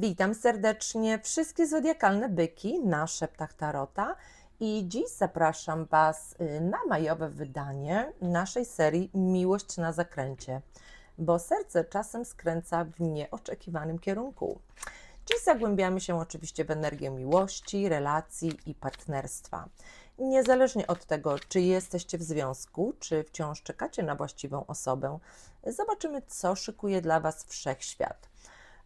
Witam serdecznie wszystkie zodiakalne byki na Szeptach Tarota i dziś zapraszam Was y, na majowe wydanie naszej serii Miłość na zakręcie, bo serce czasem skręca w nieoczekiwanym kierunku. Dziś zagłębiamy się oczywiście w energię miłości, relacji i partnerstwa. Niezależnie od tego, czy jesteście w związku, czy wciąż czekacie na właściwą osobę, zobaczymy, co szykuje dla Was wszechświat.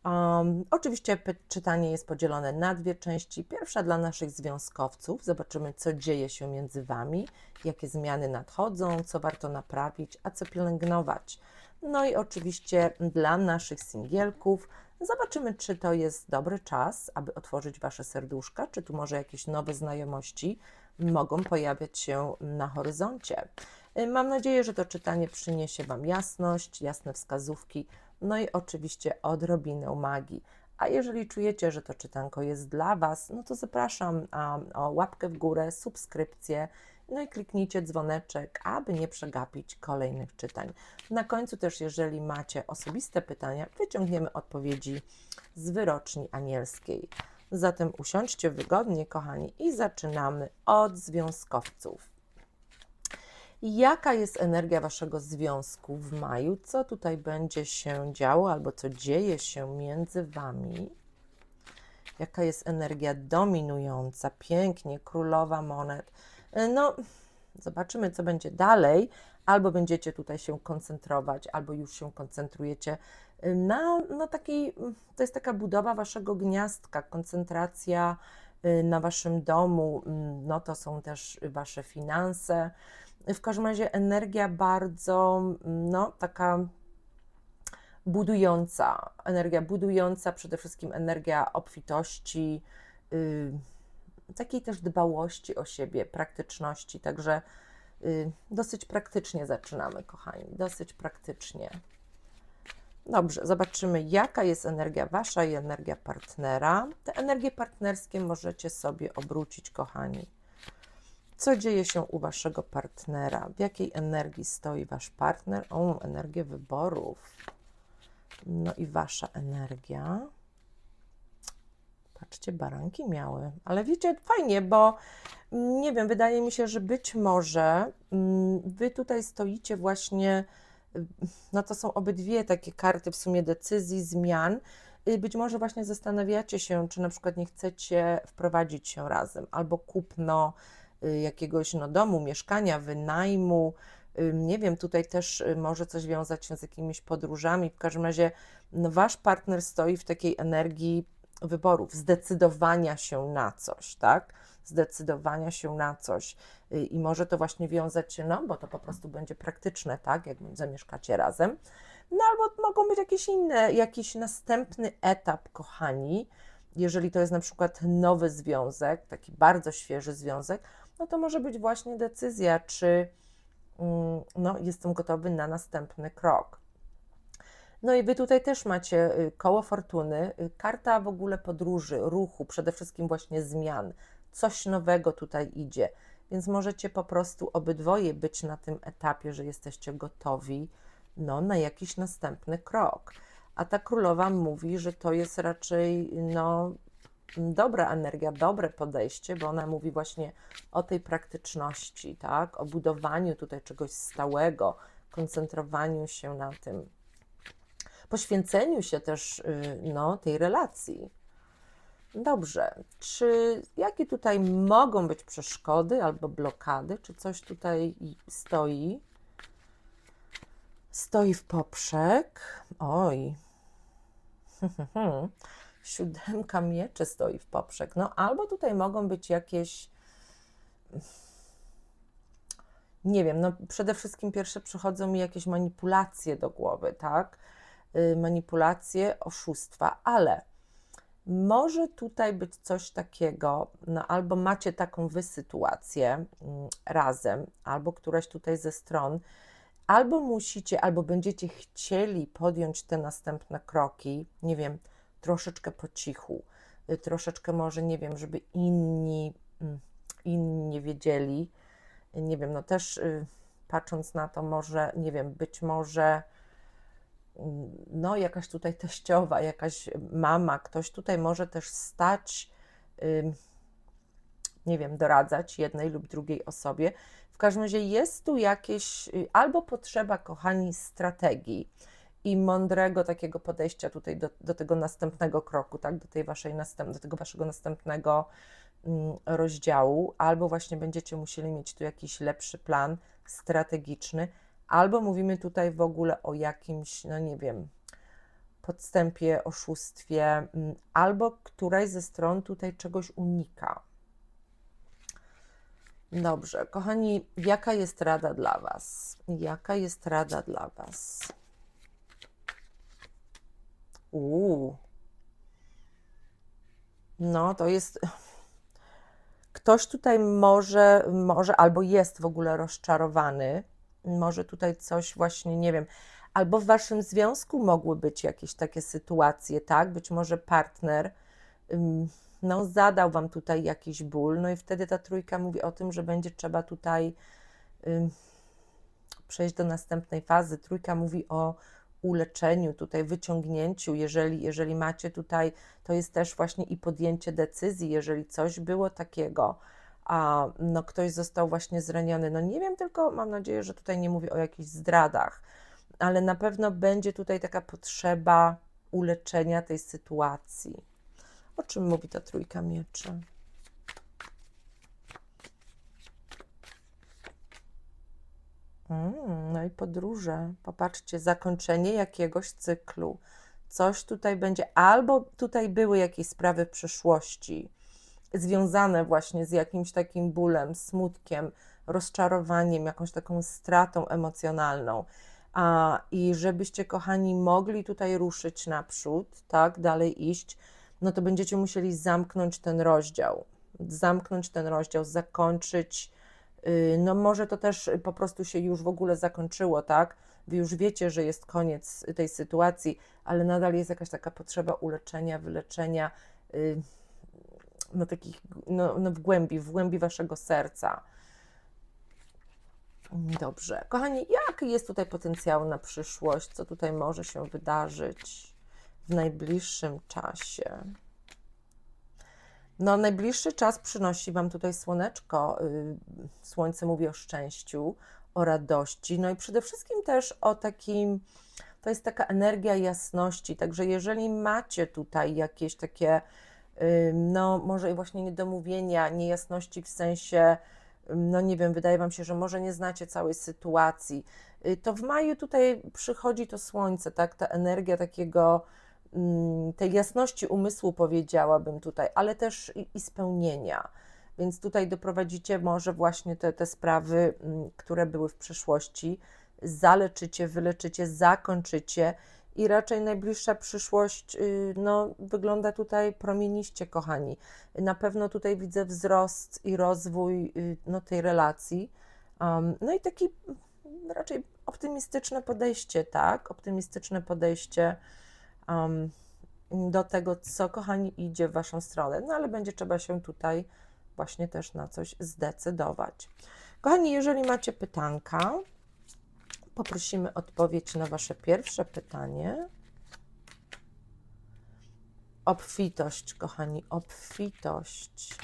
Um, oczywiście czytanie jest podzielone na dwie części. Pierwsza dla naszych związkowców. Zobaczymy, co dzieje się między Wami, jakie zmiany nadchodzą, co warto naprawić, a co pielęgnować. No i oczywiście dla naszych singielków. Zobaczymy, czy to jest dobry czas, aby otworzyć Wasze serduszka, czy tu może jakieś nowe znajomości mogą pojawiać się na horyzoncie. Mam nadzieję, że to czytanie przyniesie Wam jasność, jasne wskazówki, no i oczywiście odrobinę magii. A jeżeli czujecie, że to czytanko jest dla Was, no to zapraszam o łapkę w górę, subskrypcję, no i kliknijcie dzwoneczek, aby nie przegapić kolejnych czytań. Na końcu też, jeżeli macie osobiste pytania, wyciągniemy odpowiedzi z wyroczni anielskiej. Zatem usiądźcie wygodnie, kochani, i zaczynamy od związkowców. Jaka jest energia waszego związku w maju? Co tutaj będzie się działo albo co dzieje się między wami? Jaka jest energia dominująca? Pięknie, królowa monet. E, No, zobaczymy, co będzie dalej. Albo będziecie tutaj się koncentrować, albo już się koncentrujecie y, na, na takiej, to jest taka budowa waszego gniazdka, koncentracja na waszym domu, mm, no to są też wasze finanse. W każdym razie energia bardzo, mm, no taka budująca, energia budująca, przede wszystkim energia obfitości, y, takiej też dbałości o siebie, praktyczności, także y, dosyć praktycznie zaczynamy, kochani, dosyć praktycznie. Dobrze, zobaczymy, jaka jest energia wasza i energia partnera. Te energie partnerskie możecie sobie obrócić, kochani. Co dzieje się u waszego partnera? W jakiej energii stoi wasz partner? O, energię wyborów. No i wasza energia. Patrzcie, baranki miały. Ale wiecie, fajnie, bo mm, nie wiem, wydaje mi się, że być może mm, wy tutaj stoicie właśnie, no to są obydwie takie karty w sumie decyzji, zmian. Y, Być może właśnie zastanawiacie się, czy na przykład nie chcecie wprowadzić się razem, albo kupno y, jakiegoś no, domu, mieszkania, wynajmu. Y, Nie wiem, tutaj też może coś wiązać się z jakimiś podróżami. W każdym razie no, wasz partner stoi w takiej energii wyborów, zdecydowania się na coś, tak? Zdecydowania się na coś. Y, I może to właśnie wiązać się, no bo to po prostu będzie praktyczne, tak? Jak zamieszkacie razem. No albo mogą być jakieś inne, jakiś następny etap, kochani. Jeżeli to jest na przykład nowy związek, taki bardzo świeży związek, no to może być właśnie decyzja, czy mm, no, jestem gotowy na następny krok. No i wy tutaj też macie y, koło fortuny, y, karta w ogóle podróży, ruchu, przede wszystkim właśnie zmian. Coś nowego tutaj idzie, więc możecie po prostu obydwoje być na tym etapie, że jesteście gotowi no, na jakiś następny krok. A ta królowa mówi, że to jest raczej no, dobra energia, dobre podejście, bo ona mówi właśnie o tej praktyczności, tak? O budowaniu tutaj czegoś stałego, koncentrowaniu się na tym, poświęceniu się też y, no, tej relacji. Dobrze, czy jakie tutaj mogą być przeszkody albo blokady? Czy coś tutaj stoi? Stoi w poprzek. Oj. Siódemka mieczy stoi w poprzek. No albo tutaj mogą być jakieś nie wiem, no przede wszystkim pierwsze przychodzą mi jakieś manipulacje do głowy, tak? Y, Manipulacje, oszustwa, ale może tutaj być coś takiego, no albo macie taką wy sytuację mm, razem, albo któraś tutaj ze stron, albo musicie, albo będziecie chcieli podjąć te następne kroki, nie wiem, troszeczkę po cichu, y, troszeczkę może, nie wiem, żeby inni, mm, inni nie wiedzieli, nie wiem, no też y, patrząc na to, może, nie wiem, być może no jakaś tutaj teściowa, jakaś mama, ktoś tutaj może też stać, nie wiem, doradzać jednej lub drugiej osobie. W każdym razie jest tu jakieś y, albo potrzeba, kochani, strategii i mądrego takiego podejścia tutaj do, do tego następnego kroku, tak, do tej waszej następ, do tego waszego następnego mm, rozdziału, albo właśnie będziecie musieli mieć tu jakiś lepszy plan strategiczny, albo mówimy tutaj w ogóle o jakimś, no nie wiem, podstępie, oszustwie, mm, albo któraś ze stron tutaj czegoś unika. Dobrze, kochani, jaka jest rada dla Was? Jaka jest rada dla Was? Uuu. No, to jest. Ktoś tutaj może, może albo jest w ogóle rozczarowany, może tutaj coś właśnie, nie wiem, albo w waszym związku mogły być jakieś takie sytuacje, tak? Być może partner no, zadał wam tutaj jakiś ból, no i wtedy ta trójka mówi o tym, że będzie trzeba tutaj przejść do następnej fazy. Trójka mówi o uleczeniu, tutaj wyciągnięciu, jeżeli, jeżeli macie tutaj, to jest też właśnie i podjęcie decyzji, jeżeli coś było takiego, a no ktoś został właśnie zraniony, no nie wiem, tylko mam nadzieję, że tutaj nie mówię o jakichś zdradach, ale na pewno będzie tutaj taka potrzeba uleczenia tej sytuacji. O czym mówi ta trójka mieczy? Mm, no i podróże. Popatrzcie, zakończenie jakiegoś cyklu. Coś tutaj będzie, albo tutaj były jakieś sprawy w przeszłości, związane właśnie z jakimś takim bólem, smutkiem, rozczarowaniem, jakąś taką stratą emocjonalną. A, I żebyście, kochani, mogli tutaj ruszyć naprzód, tak, dalej iść, no to będziecie musieli zamknąć ten rozdział. Zamknąć ten rozdział, zakończyć Y, no może to też po prostu się już w ogóle zakończyło, tak? Wy już wiecie, że jest koniec tej sytuacji, ale nadal jest jakaś taka potrzeba uleczenia, wyleczenia, y, no takich, no, no w głębi, w głębi waszego serca. Dobrze. Kochani, jaki jest tutaj potencjał na przyszłość? Co tutaj może się wydarzyć w najbliższym czasie? No, najbliższy czas przynosi Wam tutaj słoneczko. y, Słońce mówi o szczęściu, o radości, no i przede wszystkim też o takim, to jest taka energia jasności. Także jeżeli macie tutaj jakieś takie, no może i właśnie niedomówienia, niejasności w sensie, no nie wiem, wydaje Wam się, że może nie znacie całej sytuacji, y, to w maju tutaj przychodzi to słońce, tak, ta energia takiego tej jasności umysłu, powiedziałabym tutaj, ale też i, i spełnienia. Więc tutaj doprowadzicie może właśnie te, te sprawy, które były w przeszłości, zaleczycie, wyleczycie, zakończycie i raczej najbliższa przyszłość y, no, wygląda tutaj promieniście, kochani. Na pewno tutaj widzę wzrost i rozwój y, no, tej relacji. Um, no i taki raczej optymistyczne podejście, tak? Optymistyczne podejście um, do tego, co kochani idzie w Waszą stronę. No ale będzie trzeba się tutaj właśnie też na coś zdecydować. Kochani, jeżeli macie pytanka, poprosimy odpowiedź na Wasze pierwsze pytanie. Obfitość, kochani, obfitość.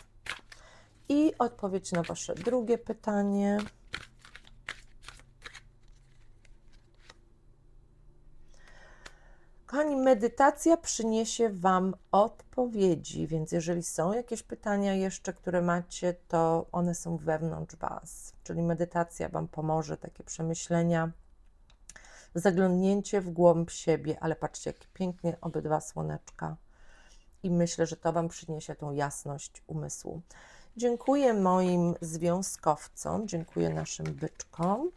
I odpowiedź na Wasze drugie pytanie. Kochani, medytacja przyniesie Wam odpowiedzi, więc jeżeli są jakieś pytania jeszcze, które macie, to one są wewnątrz Was. Czyli medytacja Wam pomoże, takie przemyślenia, zaglądnięcie w głąb siebie, ale patrzcie, jak pięknie obydwa słoneczka. I myślę, że to Wam przyniesie tą jasność umysłu. Dziękuję moim związkowcom, dziękuję naszym byczkom.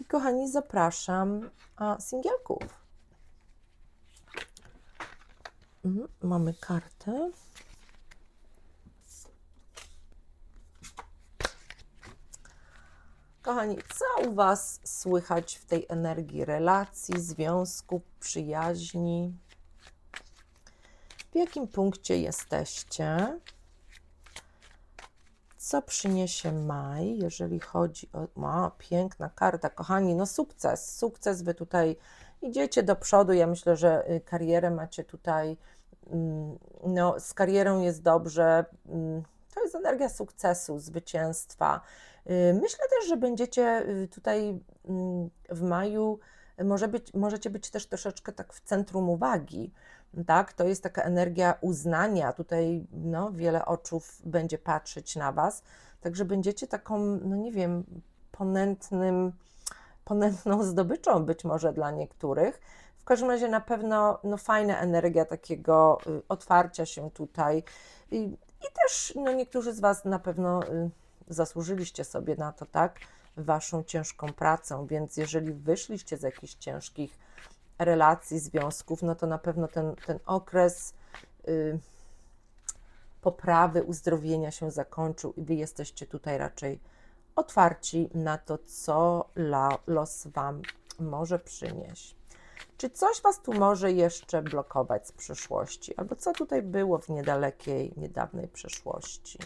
I kochani, zapraszam a, singielków. Mhm, mamy kartę. Kochani, co u Was słychać w tej energii relacji, związku, przyjaźni? W jakim punkcie jesteście? Co przyniesie maj, jeżeli chodzi o. Ma, piękna karta, kochani, no sukces. Sukces Wy tutaj idziecie do przodu. Ja myślę, że y, karierę macie tutaj, mm, no, z karierą jest dobrze. To jest energia sukcesu, zwycięstwa. Y, Myślę też, że będziecie y, tutaj mm, w maju, może być, możecie być też troszeczkę tak w centrum uwagi. Tak, to jest taka energia uznania. Tutaj no, wiele oczów będzie patrzeć na Was. Także będziecie taką, no nie wiem, ponętnym, ponętną zdobyczą być może dla niektórych. W każdym razie na pewno no, fajna energia takiego y, otwarcia się tutaj. I też no, niektórzy z Was na pewno y, zasłużyliście sobie na to, tak? Waszą ciężką pracą, więc jeżeli wyszliście z jakichś ciężkich relacji, związków, no to na pewno ten, ten okres y, poprawy, uzdrowienia się zakończył i Wy jesteście tutaj raczej otwarci na to, co la, los Wam może przynieść. Czy coś Was tu może jeszcze blokować z przyszłości? Albo co tutaj było w niedalekiej, niedawnej przeszłości?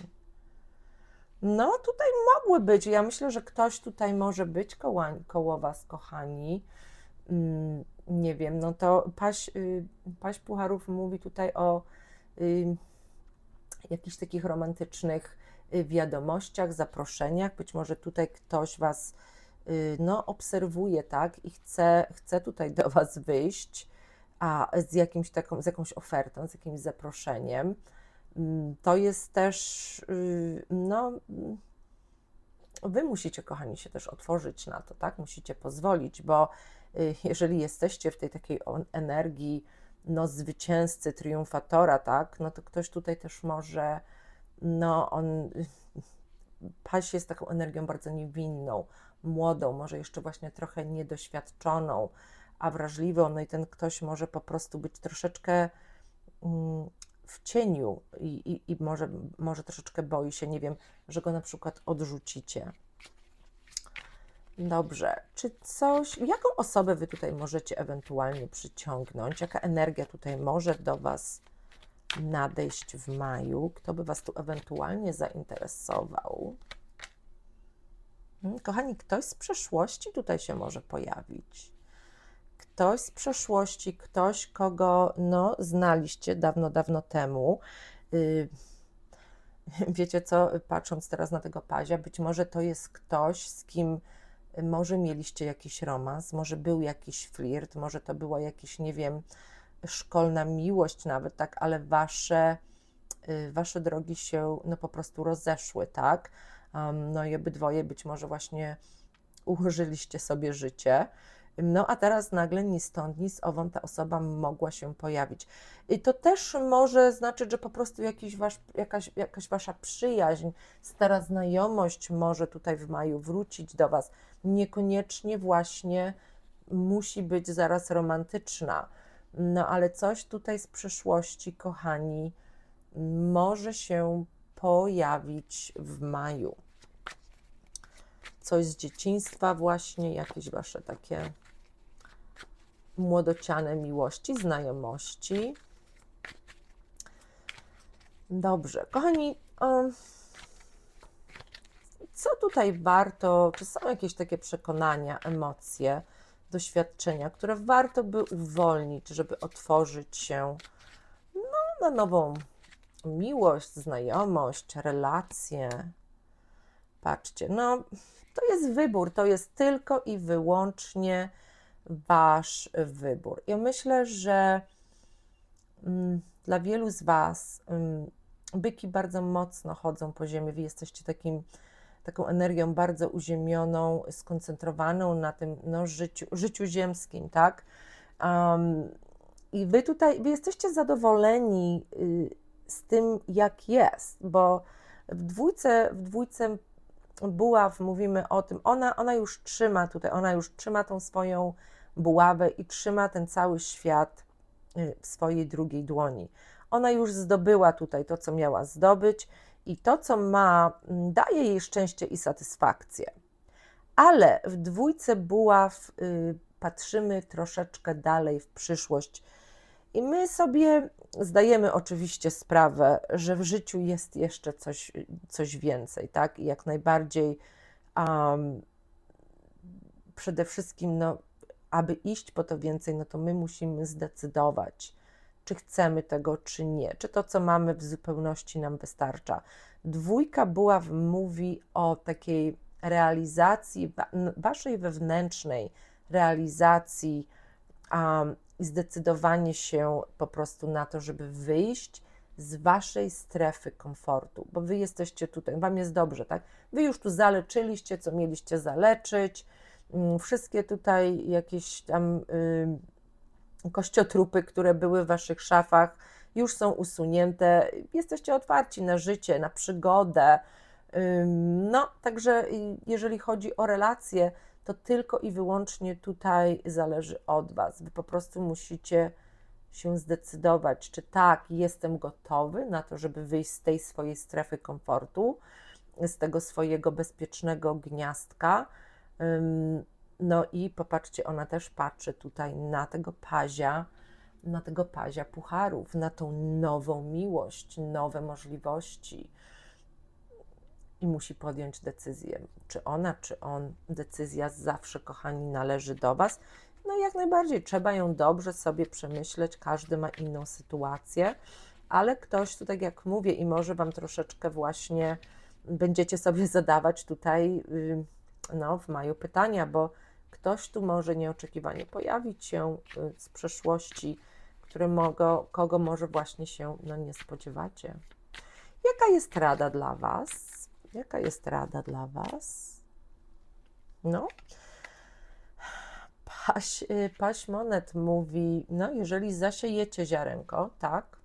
No, tutaj mogły być. Ja myślę, że ktoś tutaj może być koło, koło Was, kochani. Mm, nie wiem, no to Paś, y, Paś Pucharów mówi tutaj o y, jakichś takich romantycznych y, wiadomościach, zaproszeniach. Być może tutaj ktoś Was no, obserwuje, tak, i chce, chce tutaj do Was wyjść a z, jakimś taką, z jakąś ofertą, z jakimś zaproszeniem. Mm, To jest też, y, no, mm, Wy musicie, kochani, się też otworzyć na to, tak? Musicie pozwolić, bo y, jeżeli jesteście w tej takiej energii, no, zwycięzcy, triumfatora, tak? No to ktoś tutaj też może, no, on, Paś jest taką energią bardzo niewinną, młodą, może jeszcze właśnie trochę niedoświadczoną, a wrażliwą, no i ten ktoś może po prostu być troszeczkę mm, w cieniu i, i, i może, może troszeczkę boi się, nie wiem, że go na przykład odrzucicie. Dobrze, czy coś, jaką osobę Wy tutaj możecie ewentualnie przyciągnąć? Jaka energia tutaj może do Was nadejść w maju? Kto by Was tu ewentualnie zainteresował? Hmm, Kochani, ktoś z przeszłości tutaj się może pojawić. Ktoś z przeszłości, ktoś, kogo no, znaliście dawno, dawno temu. Y, Wiecie co, patrząc teraz na tego pazia, być może to jest ktoś, z kim może mieliście jakiś romans, może był jakiś flirt, może to była jakaś, nie wiem, szkolna miłość nawet, tak, ale wasze, y, wasze drogi się no po prostu rozeszły, tak? Um, no i obydwoje być może właśnie ułożyliście sobie życie. No a teraz nagle ni stąd, ni z owąd ta osoba mogła się pojawić. I to też może znaczyć, że po prostu jakiś wasz, jakaś, jakaś wasza przyjaźń, stara znajomość może tutaj w maju wrócić do was. Niekoniecznie właśnie musi być zaraz romantyczna. No ale coś tutaj z przeszłości, kochani, może się pojawić w maju. Coś z dzieciństwa, właśnie, jakieś wasze takie młodociane miłości, znajomości. Dobrze, kochani, co tutaj warto, czy są jakieś takie przekonania, emocje, doświadczenia, które warto by uwolnić, żeby otworzyć się no, na nową miłość, znajomość, relacje? Patrzcie, no to jest wybór, to jest tylko i wyłącznie Wasz wybór. Ja myślę, że mm, dla wielu z Was mm, byki bardzo mocno chodzą po ziemi. Wy jesteście takim, taką energią bardzo uziemioną, skoncentrowaną na tym no, życiu, życiu ziemskim, tak? Um, I Wy tutaj, Wy jesteście zadowoleni y, z tym, jak jest, bo w dwójce, w dwójce buław mówimy o tym, ona, ona już trzyma tutaj, ona już trzyma tą swoją buławę i trzyma ten cały świat y, w swojej drugiej dłoni. Ona już zdobyła tutaj to, co miała zdobyć i to, co ma, daje jej szczęście i satysfakcję. Ale w dwójce buław y, patrzymy troszeczkę dalej w przyszłość i my sobie zdajemy oczywiście sprawę, że w życiu jest jeszcze coś, coś więcej, tak? I jak najbardziej um, przede wszystkim no, aby iść po to więcej, no to my musimy zdecydować, czy chcemy tego, czy nie, czy to, co mamy w zupełności nam wystarcza. Dwójka buław mówi o takiej realizacji, waszej wewnętrznej realizacji um, i zdecydowanie się po prostu na to, żeby wyjść z waszej strefy komfortu, bo wy jesteście tutaj, wam jest dobrze, tak? Wy już tu zaleczyliście, co mieliście zaleczyć, mm, wszystkie tutaj jakieś tam y, kościotrupy, które były w waszych szafach, już są usunięte, jesteście otwarci na życie, na przygodę. No, także jeżeli chodzi o relacje, to tylko i wyłącznie tutaj zależy od Was. Wy po prostu musicie się zdecydować, czy tak, jestem gotowy na to, żeby wyjść z tej swojej strefy komfortu, z tego swojego bezpiecznego gniazdka. No i popatrzcie, ona też patrzy tutaj na tego pazia, na tego pazia pucharów, na tą nową miłość, nowe możliwości. I musi podjąć decyzję, czy ona, czy on. Decyzja zawsze, kochani, należy do Was. No i jak najbardziej, trzeba ją dobrze sobie przemyśleć. Każdy ma inną sytuację, ale ktoś tu, tak jak mówię, i może Wam troszeczkę właśnie będziecie sobie zadawać tutaj y, no, w maju pytania, bo ktoś tu może nieoczekiwanie pojawić się y, z przeszłości, mogą, kogo może właśnie się no, nie spodziewacie. Jaka jest rada dla Was? Jaka jest rada dla Was? No. Paś, y, paś monet mówi, no jeżeli zasiejecie ziarenko, tak,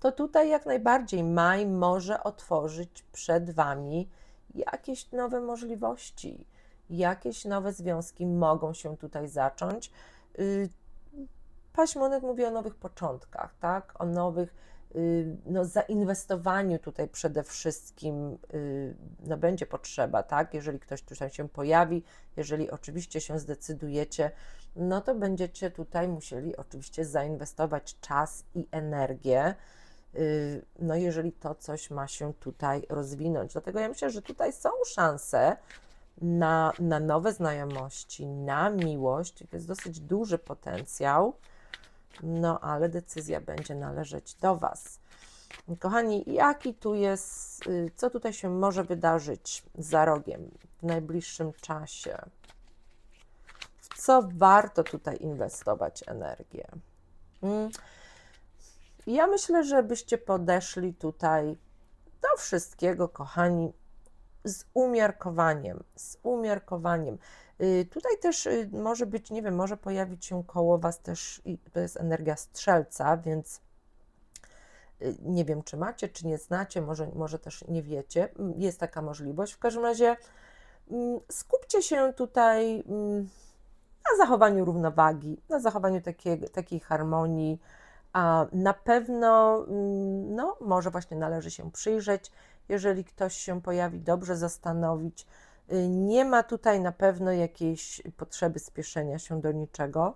to tutaj jak najbardziej maj może otworzyć przed Wami jakieś nowe możliwości, jakieś nowe związki mogą się tutaj zacząć. Y, Paś monet mówi o nowych początkach, tak? O nowych, y, no, zainwestowaniu tutaj przede wszystkim y, no, będzie potrzeba, tak? Jeżeli ktoś tutaj się pojawi, jeżeli oczywiście się zdecydujecie, no to będziecie tutaj musieli oczywiście zainwestować czas i energię. No, jeżeli to coś ma się tutaj rozwinąć. Dlatego ja myślę, że tutaj są szanse na, na nowe znajomości, na miłość. To jest dosyć duży potencjał. No, ale decyzja będzie należeć do Was. Kochani, jaki tu jest, y, co tutaj się może wydarzyć za rogiem w najbliższym czasie? W co warto tutaj inwestować energię? Mm, Ja myślę, że byście podeszli tutaj do wszystkiego, kochani, z umiarkowaniem, z umiarkowaniem. Y, Tutaj też y, może być, nie wiem, może pojawić się koło Was też, to jest energia strzelca, więc y, nie wiem, czy macie, czy nie znacie, może, może też nie wiecie. Mm, Jest taka możliwość. W każdym razie mm, skupcie się tutaj mm, na zachowaniu równowagi, na zachowaniu takiej, takiej harmonii. A na pewno, no, może właśnie należy się przyjrzeć, jeżeli ktoś się pojawi, dobrze zastanowić. Y, Nie ma tutaj na pewno jakiejś potrzeby spieszenia się do niczego.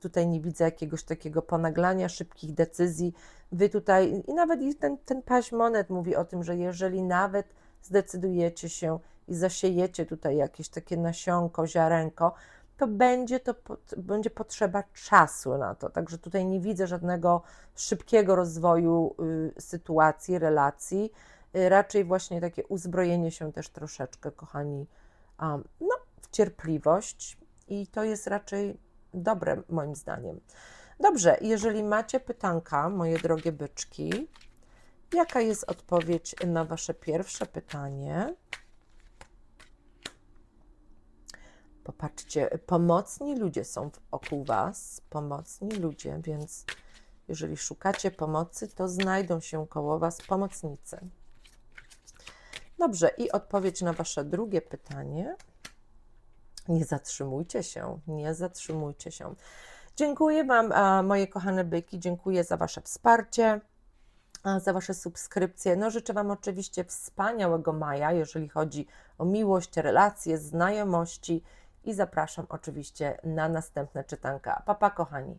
Tutaj nie widzę jakiegoś takiego ponaglania, szybkich decyzji. Wy tutaj, i nawet ten, ten paź monet mówi o tym, że jeżeli nawet zdecydujecie się i zasiejecie tutaj jakieś takie nasionko, ziarenko, to będzie to będzie potrzeba czasu na to. Także tutaj nie widzę żadnego szybkiego rozwoju y, sytuacji, relacji. Y, raczej właśnie takie uzbrojenie się też troszeczkę, kochani, um, no, w cierpliwość i to jest raczej dobre moim zdaniem. Dobrze, jeżeli macie pytanka, moje drogie byczki, jaka jest odpowiedź na Wasze pierwsze pytanie? Popatrzcie, pomocni ludzie są wokół Was, pomocni ludzie, więc jeżeli szukacie pomocy, to znajdą się koło Was pomocnicy. Dobrze, i odpowiedź na Wasze drugie pytanie. Nie zatrzymujcie się, nie zatrzymujcie się. Dziękuję Wam, moje kochane byki, dziękuję za Wasze wsparcie, za Wasze subskrypcje. No, życzę Wam oczywiście wspaniałego maja, jeżeli chodzi o miłość, relacje, znajomości i zapraszam oczywiście na następne czytanka. Papa, kochani.